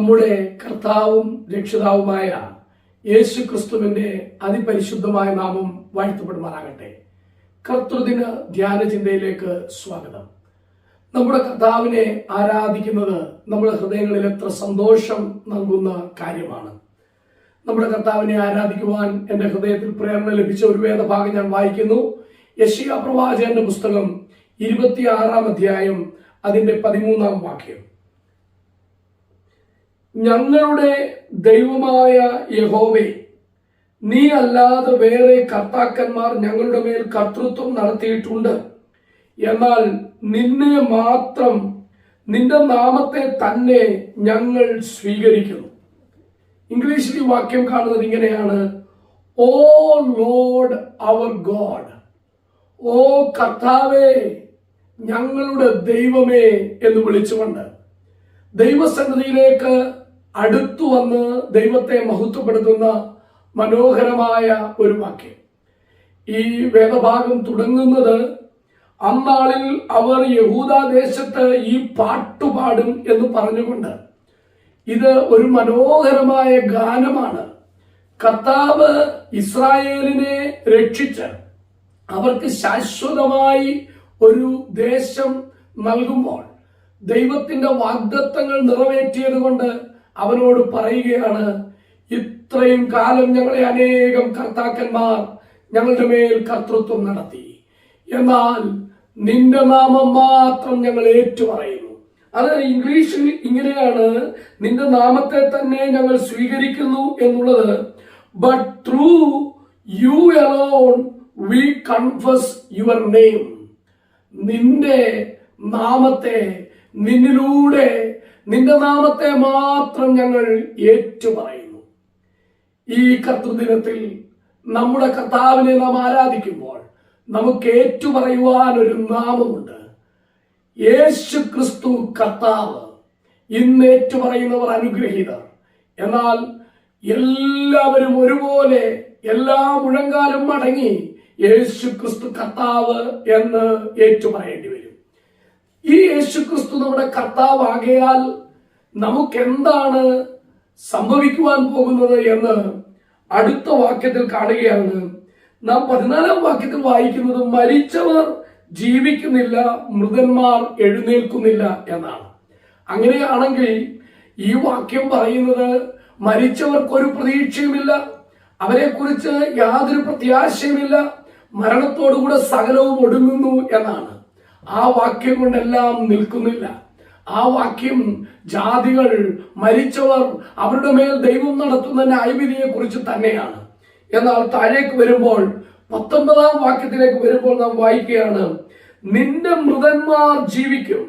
നമ്മുടെ കർത്താവും രക്ഷിതാവുമായ യേശു ക്രിസ്തുവിന്റെ അതിപരിശുദ്ധമായ നാമം വാഴ്ത്തപ്പെടുമാറാകട്ടെ. കർത്തൃദിന ധ്യാന ചിന്തയിലേക്ക് സ്വാഗതം. നമ്മുടെ കർത്താവിനെ ആരാധിക്കുന്നത് നമ്മുടെ ഹൃദയങ്ങളിൽ എത്ര സന്തോഷം നൽകുന്ന കാര്യമാണ്. നമ്മുടെ കർത്താവിനെ ആരാധിക്കുവാൻ എന്റെ ഹൃദയത്തിൽ പ്രേരണ ലഭിച്ച ഒരു വേദഭാഗം ഞാൻ വായിക്കുന്നു. യശിയ പ്രവാചകന്റെ പുസ്തകം ഇരുപത്തിയാറാം അധ്യായം അതിന്റെ പതിമൂന്നാം വാക്യം. ഞങ്ങളുടെ ദൈവമായ യഹോവേ നീ അല്ലാതെ വേറെ കർത്താക്കന്മാർ ഞങ്ങളുടെ മേൽ കർത്തൃത്വം നടത്തിയിട്ടുണ്ട്. എന്നാൽ നിന്നെ മാത്രം നിന്റെ നാമത്തെ തന്നെ ഞങ്ങൾ സ്വീകരിക്കുന്നു. ഇംഗ്ലീഷിൽ ഈ വാക്യം കാണുന്നത് ഇങ്ങനെയാണ്. ഓ ലോഡ് അവർ ഗോഡ് ഓ കർത്താവേ ഞങ്ങളുടെ ദൈവമേ എന്ന് വിളിച്ചുകൊണ്ട് ദൈവസന്നിധിയിലേക്ക് അടുത്തു വന്ന് ദൈവത്തെ മഹത്വപ്പെടുത്തുന്ന മനോഹരമായ ഒരു വാക്യം. ഈ വേദഭാഗം തുടങ്ങുന്നത് അന്നാളിൽ അവർ യഹൂദാദേശത്ത് ഈ പാട്ടുപാടും എന്ന് പറഞ്ഞുകൊണ്ട്. ഇത് ഒരു മനോഹരമായ ഗാനമാണ്. കർത്താവ് ഇസ്രായേലിനെ രക്ഷിച്ച് അവർക്ക് ശാശ്വതമായി ഒരു ദേശം നൽകുമ്പോൾ ദൈവത്തിന്റെ വാഗ്ദത്തങ്ങൾ നിറവേറ്റിയത് കൊണ്ട് അവനോട് പറയുകയാണ് ഇത്രയും കാലം ഞങ്ങളെ അനേകം കർത്താക്കന്മാർ ഞങ്ങളുടെ മേൽ കർത്തൃത്വം നടത്തി. എന്നാൽ നിന്റെ നാമം മാത്രം ഞങ്ങൾ ഏറ്റുപറയുന്നു. അത് ഇംഗ്ലീഷിൽ ഇങ്ങനെയാണ് നിന്റെ നാമത്തെ തന്നെ ഞങ്ങൾ സ്വീകരിക്കുന്നു എന്നുള്ളത്. But through you alone we confess your name നിന്റെ നാമത്തെ നിന്നിലൂടെ നിന്റെ നാമത്തെ മാത്രം ഞങ്ങൾ ഏറ്റുപറയുന്നു. ഈ കർത്തൃദിനത്തിൽ നമ്മുടെ കർത്താവിനെ നാം ആരാധിക്കുമ്പോൾ നമുക്ക് ഏറ്റുപറയുവാൻ ഒരു നാമമുണ്ട്. യേശു ക്രിസ്തു കർത്താവ്. ഇന്ന് ഏറ്റുപറയുന്നവർ അനുഗ്രഹീതർ എന്നാൽ എല്ലാവരും ഒരുപോലെ എല്ലാ മുഴങ്കാലും മടങ്ങി യേശു ക്രിസ്തു കർത്താവ് എന്ന് ഏറ്റുപറയേണ്ടി വരും. ഈ യേശുക്രിസ്തു നമ്മുടെ കർത്താവാകയാൽ നമുക്കെന്താണ് സംഭവിക്കുവാൻ പോകുന്നത് എന്ന് അടുത്ത വാക്യത്തിൽ കാണുകയാണ്. നാം പതിനാലാം വാക്യത്തിൽ വായിക്കുന്നത് മരിച്ചവർ ജീവിക്കുന്നില്ല മൃതന്മാർ എഴുന്നേൽക്കുന്നില്ല എന്നാണ്. അങ്ങനെയാണെങ്കിൽ ഈ വാക്യം പറയുന്നത് മരിച്ചവർക്കൊരു പ്രതീക്ഷയുമില്ല അവരെക്കുറിച്ച് യാതൊരു പ്രത്യാശയുമില്ല മരണത്തോടുകൂടെ സകലവും ഒടുങ്ങുന്നു എന്നാണ്. ആ വാക്യം കൊണ്ടെല്ലാം നിൽക്കുന്നില്ല. ആ വാക്യം ജാതികൾ മരിച്ചവർ അവരുടെ മേൽ ദൈവം നടത്തുന്ന ന്യായവിധിയെ കുറിച്ച് തന്നെയാണ്. എന്നാൽ താഴേക്ക് വരുമ്പോൾ പത്തൊമ്പതാം വാക്യത്തിലേക്ക് വരുമ്പോൾ നാം വായിക്കുകയാണ് നിന്റെ മൃതന്മാർ ജീവിക്കും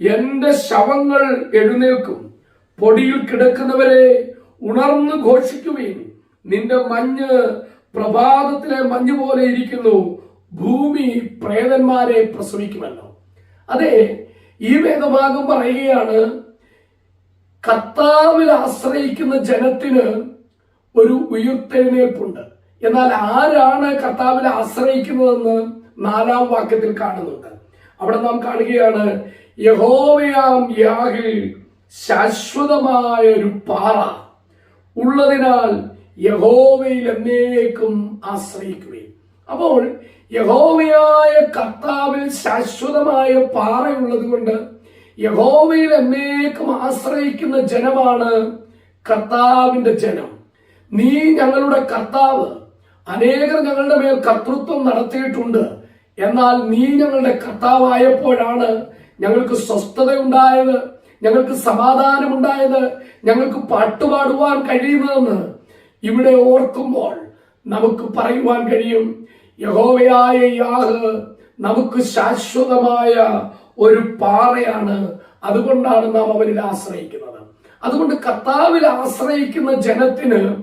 എന്റെ ശവങ്ങൾ എഴുന്നേൽക്കും പൊടിയിൽ കിടക്കുന്നവരെ ഉണർന്ന് ഘോഷിക്കുകയും നിന്റെ മഞ്ഞ് പ്രഭാതത്തിലെ മഞ്ഞ് പോലെ ഇരിക്കുന്നു ഭൂമി പ്രേതന്മാരെ പ്രസവിക്കുമല്ലോ. അതെ ഈ വേദഭാഗം പറയുകയാണ് കർത്താവിൽ ആശ്രയിക്കുന്ന ജനത്തിന് ഒരു ഉയർത്തെഴുന്നേൽപ്പുണ്ട്. എന്നാൽ ആരാണ് കർത്താവിൽ ആശ്രയിക്കുന്നതെന്ന് നാലാം വാക്യത്തിൽ കാണുന്നുണ്ട്. അവിടെ നാം കാണുകയാണ് യഹോവയാം യാഹിൽ ശാശ്വതമായ ഒരു പാറ ഉള്ളതിനാൽ യഹോവയിൽ എന്നേക്കും ആശ്രയിക്കുകയും അപ്പോൾ യഹോവയായ കർത്താവിൽ ശാശ്വതമായ പാറയുള്ളത് കൊണ്ട് യഹോവയിൽ എന്നേക്കും ആശ്രയിക്കുന്ന ജനമാണ് കർത്താവിന്റെ ജനം. നീ ഞങ്ങളുടെ കർത്താവ്. അനേകർ ഞങ്ങളുടെ മേൽ കർത്തൃത്വം നടത്തിയിട്ടുണ്ട്. എന്നാൽ നീ ഞങ്ങളുടെ കർത്താവായപ്പോഴാണ് ഞങ്ങൾക്ക് സ്വസ്ഥത ഉണ്ടായത് ഞങ്ങൾക്ക് സമാധാനമുണ്ടായത് ഞങ്ങൾക്ക് പാട്ടുപാടുവാൻ കഴിയുന്നതെന്ന് ഇവിടെ ഓർക്കുമ്പോൾ നമുക്ക് പറയുവാൻ കഴിയും. യഹോവയായ യാഹ് നമുക്ക് ശാശ്വതമായ ഒരു പാറയാണ്. അതുകൊണ്ടാണ് നാം അവനിൽ ആശ്രയിക്കുന്നത്. അതുകൊണ്ട് കർത്താവിൽ ആശ്രയിക്കുന്ന ജനത്തിന്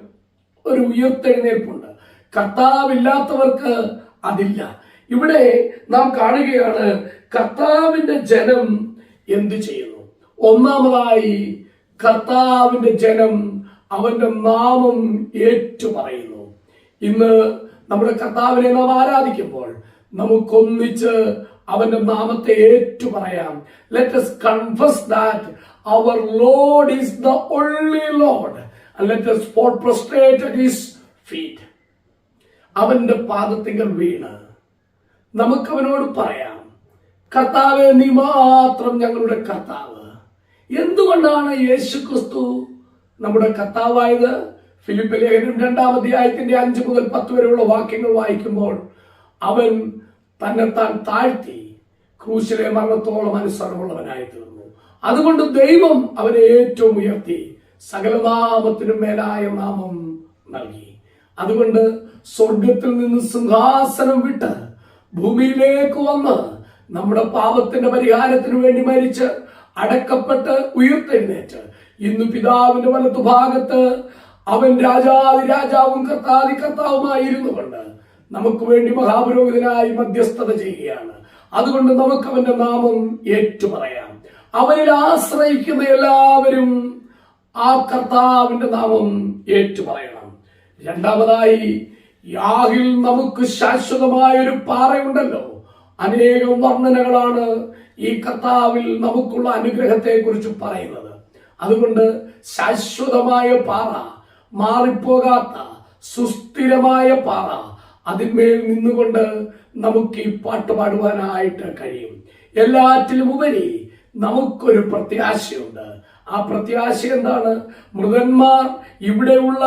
ഒരു ഉയർത്തെഴുന്നേൽപ്പുണ്ട്. കർത്താവില്ലാത്തവർക്ക് അതില്ല. ഇവിടെ നാം കാണുകയാണ് കർത്താവിന്റെ ജനം എന്തു ചെയ്യുന്നു? ഒന്നാമതായി കർത്താവിന്റെ ജനം അവന്റെ നാമം ഏറ്റുപറയുന്നു ഇന്ന് നമ്മുടെ കർത്താവിനെ നാം ആരാധിക്കുമ്പോൾ നമുക്കൊന്നിച്ച് അവന്റെ നാമത്തെ ഏറ്റു പറയാം let us confess that our lord is the only lord us prostrate at his feet. അവന്റെ പാദത്തിങ്കൽ വീണ്. നമുക്ക് അവനോട് പറയാം കർത്താവ് നീ മാത്രം ഞങ്ങളുടെ കർത്താവ്. എന്തുകൊണ്ടാണ് യേശു ക്രിസ്തു നമ്മുടെ കർത്താവായത്? ഫിലിപ്പ് ലേഖനം രണ്ടാം അധ്യായത്തിന്റെ അഞ്ച് മുതൽ പത്ത് വരെയുള്ള വാക്യങ്ങൾ വായിക്കുമ്പോൾ അവൻ തന്നെത്താൻ താഴ്ത്തി ക്രൂശിലെ മരണത്തോളം അനുസരണമുള്ളവനായി തീർന്നു. അതുകൊണ്ട് ദൈവം അവനെ ഏറ്റവും ഉയർത്തി സകലനാമത്തിനും മേലായ നാമം നൽകി. അതുകൊണ്ട് സ്വർഗത്തിൽ നിന്ന് സിംഹാസനം വിട്ട് ഭൂമിയിലേക്ക് വന്ന് നമ്മുടെ പാപത്തിന്റെ പരിഹാരത്തിന് വേണ്ടി മരിച്ച് അടക്കപ്പെട്ട് ഉയർത്തെഴുന്നേറ്റ്. ഇന്ന് പിതാവിന്റെ വലത്തുഭാഗത്ത് അവൻ രാജാതി രാജാവും കർത്താതി കർത്താവുമായിരുന്നു കൊണ്ട് നമുക്ക് വേണ്ടി മഹാപുരോഹിതനായി മധ്യസ്ഥത ചെയ്യുകയാണ്. അതുകൊണ്ട് നമുക്ക് അവന്റെ നാമം ഏറ്റുപറയാം. അവനിൽ ആശ്രയിക്കുന്ന എല്ലാവരും ആ കർത്താവിന്റെ നാമം ഏറ്റുപറയണം. രണ്ടാമതായി യാഹിൽ നമുക്ക് ശാശ്വതമായ ഒരു പാറയുണ്ടല്ലോ. അനേകം വർണനകളാണ് ഈ കർത്താവിൽ നമുക്കുള്ള അനുഗ്രഹത്തെ കുറിച്ച് പറയുന്നത്. അതുകൊണ്ട് ശാശ്വതമായ പാറ മാറിപ്പോകാത്ത സുസ്ഥിരമായ പാറ അതിന്മേൽ നിന്നുകൊണ്ട് നമുക്ക് ഈ പാട്ട് പാടുവാനായിട്ട് കഴിയും. എല്ലാറ്റിലും ഉപരി നമുക്കൊരു പ്രത്യാശയുണ്ട്. ആ പ്രത്യാശ എന്താണ്? മൃതന്മാർ ഇവിടെയുള്ള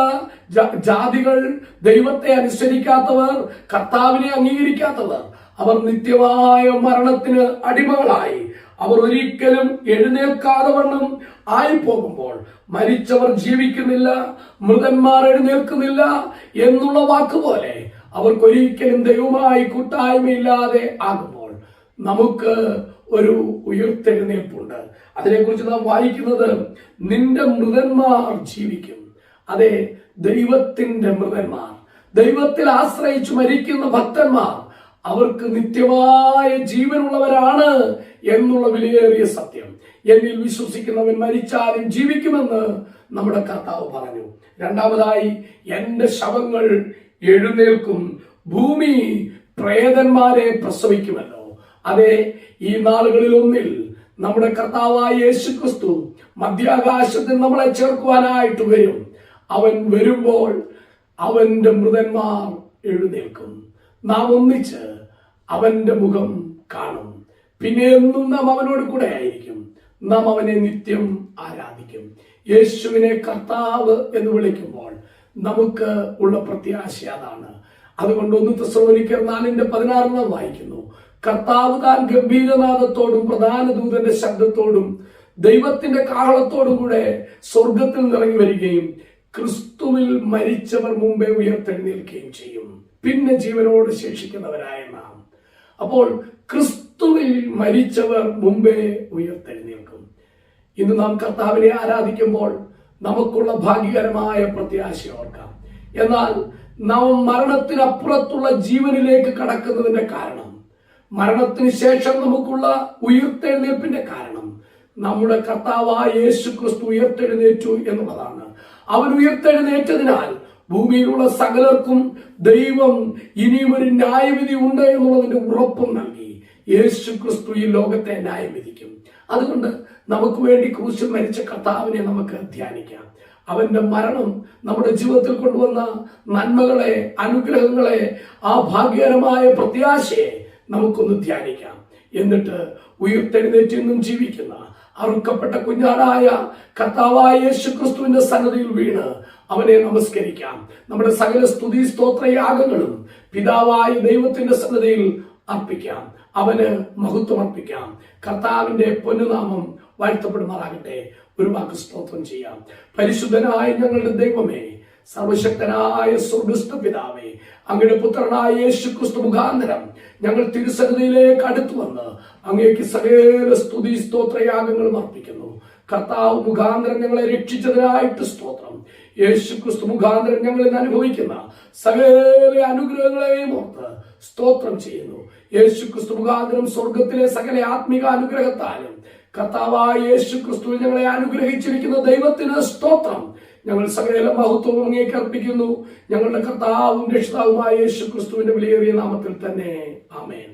ജാതികൾ ദൈവത്തെ അനുസരിക്കാത്തവർ കർത്താവിനെ അംഗീകരിക്കാത്തവർ അവർ നിത്യമായ മരണത്തിന് അടിമകളായി അവർ ഒരിക്കലും എഴുന്നേൽക്കാതെ വണ്ണം ആയി പോകുമ്പോൾ മരിച്ചവർ ജീവിക്കുന്നില്ല മൃതന്മാർ എഴുന്നേൽക്കുന്നില്ല എന്നുള്ള വാക്കുപോലെ അവർക്കൊരിക്കലും ദൈവമായി കൂട്ടായ്മയില്ലാതെ ആകുമ്പോൾ നമുക്ക് ഒരു ഉയർത്തെഴുന്നേൽപ്പുണ്ട്. അതിനെക്കുറിച്ച് നാം വായിക്കുന്നത് നിന്റെ മൃതന്മാർ ജീവിക്കും. അതെ ദൈവത്തിന്റെ മൃതന്മാർ. ദൈവത്തിൽ ആശ്രയിച്ചു മരിക്കുന്ന ഭക്തന്മാർ അവർക്ക് നിത്യമായ ജീവനുള്ളവരാണ് എന്നുള്ള വിലയേറിയ സത്യം. എന്നിൽ വിശ്വസിക്കുന്നവൻ മരിച്ചാലും ജീവിക്കുമെന്ന് നമ്മുടെ കർത്താവ് പറഞ്ഞു. രണ്ടാമതായി എന്റെ ശവങ്ങൾ എഴുന്നേൽക്കും. ഭൂമി പ്രേതന്മാരെ പ്രസവിക്കുമല്ലോ. അതെ ഈ നാളുകളിൽ ഒന്നിൽ നമ്മുടെ കർത്താവായ യേശു ക്രിസ്തു മധ്യാകാശത്തിൽ നമ്മളെ ചേർക്കുവാനായിട്ട് വരും. അവൻ വരുമ്പോൾ അവന്റെ മൃതന്മാർ എഴുന്നേൽക്കും. നാം ഒന്നിച്ച് അവന്റെ മുഖം കാണും. പിന്നെ എന്നും നാം അവനോട് കൂടെ ആയിരിക്കും. നാം അവനെ നിത്യം ആരാധിക്കും. യേശുവിനെ കർത്താവ് എന്ന് വിളിക്കുമ്പോൾ നമുക്ക് ഉള്ള പ്രത്യാശ അതാണ്. അതുകൊണ്ട് ഒന്ന് തെസ്സലോനിക്കർ നാലിന്റെ പതിനാറ് നാം വായിക്കുന്നു. കർത്താവ് താൻ ഗംഭീരനാഥത്തോടും പ്രധാന ദൂതന്റെ ശബ്ദത്തോടും ദൈവത്തിന്റെ കാഹളത്തോടും കൂടെ സ്വർഗത്തിൽ നിറങ്ങി വരികയും ക്രിസ്തുവിൽ മരിച്ചവർ മുമ്പേ ഉയർത്തെഴുന്നേൽക്കുകയും ചെയ്യും. പിന്നെ ജീവനോട് ശേഷിക്കുന്നവരായ നാം. അപ്പോൾ ക്രിസ്തുവിൽ മരിച്ചവർ മുമ്പേ ഉയർത്തെഴുന്നേൽക്കും. ഇന്ന് നാം കർത്താവിനെ ആരാധിക്കുമ്പോൾ നമുക്കുള്ള ഭാഗ്യകരമായ പ്രത്യാശ ഓർക്കാം. എന്നാൽ നാം മരണത്തിനപ്പുറത്തുള്ള ജീവനിലേക്ക് കടക്കുന്നതിന്റെ കാരണം മരണത്തിന് ശേഷം നമുക്കുള്ള ഉയർത്തെഴുന്നേൽപ്പിന്റെ കാരണം നമ്മുടെ കർത്താവായ യേശു ക്രിസ്തു ഉയർത്തെഴുന്നേറ്റു എന്നുള്ളതാണ്. അവൻ ഉയർത്തെഴുന്നേറ്റതിനാൽ ഭൂമിയിലുള്ള സകലർക്കും ദൈവം ഇനിയും ഒരു ന്യായവിധി ഉണ്ട് എന്നുള്ളതിന്റെ ഉറപ്പും നൽകി. യേശു ക്രിസ്തു ഈ ലോകത്തെ ന്യായം വിധിക്കും അതുകൊണ്ട് നമുക്ക് വേണ്ടി ക്രൂശിൽ മരിച്ച കർത്താവിനെ നമുക്ക് ധ്യാനിക്കാം. അവന്റെ മരണം നമ്മുടെ ജീവിതത്തിൽ കൊണ്ടുവന്ന നന്മകളെ അനുഗ്രഹങ്ങളെ ആ ഭാഗ്യകരമായ പ്രത്യാശയെ നമുക്കൊന്ന് ധ്യാനിക്കാം. എന്നിട്ട് ഉയർത്തെഴുന്നേറ്റ് ജീവിക്കുന്ന അറുക്കപ്പെട്ട കുഞ്ഞാടായ കർത്താവായ യേശു ക്രിസ്തുവിന്റെ സന്നദ്ധിയിൽ വീണ് അവനെ നമസ്കരിക്കാം. നമ്മുടെ സകല സ്തുതി സ്തോത്രയാഗങ്ങളും പിതാവായ ദൈവത്തിന്റെ സന്നദ്ധയിൽ അർപ്പിക്കാം. അവന് മഹത്വം അർപ്പിക്കാം. കർത്താവിന്റെ പൊന്നുനാമം വാഴ്ത്തപ്പെടുമാറാകട്ടെ. ഒരു വാക്ക് സ്തോത്രം ചെയ്യാം. പരിശുദ്ധനായ ഞങ്ങളുടെ ദൈവമേ സർവശക്തനായ സ്വർഗസ്ഥ പിതാവേ അങ്ങയുടെ പുത്രനായ യേശു ക്രിസ്തു മുഖാന്തരം ഞങ്ങൾ തിരുസന്നിധിയിലേക്ക് അടുത്തു വന്ന് അങ്ങേക്ക് സകല സ്തുതി സ്തോത്രയാഗങ്ങളും അർപ്പിക്കുന്നു. കർത്താവ് മുഖാന്തരം ഞങ്ങളെ രക്ഷിച്ചതിനായിട്ട് സ്തോത്രം. യേശു ക്രിസ്തു മുഖാന്തരം ഞങ്ങൾ ഇന്ന് അനുഭവിക്കുന്ന സകല അനുഗ്രഹങ്ങളെയും ഓർത്ത് സ്തോത്രം ചെയ്യുന്നു. യേശു ക്രിസ്തു മുഖാന്തരം സ്വർഗത്തിലെ സകല ആത്മീക അനുഗ്രഹത്താലും കർത്താവായ യേശു ക്രിസ്തു ഞങ്ങളെ അനുഗ്രഹിച്ചിരിക്കുന്ന ദൈവത്തിന് സ്തോത്രം. ഞങ്ങൾ സകല മഹത്വവും അങ്ങേക്ക് അർപ്പിക്കുന്നു. ഞങ്ങളുടെ കർത്താവും രക്ഷിതാവുമായ യേശു ക്രിസ്തുവിന്റെ വിലയേറിയ നാമത്തിൽ തന്നെ. ആമേൻ.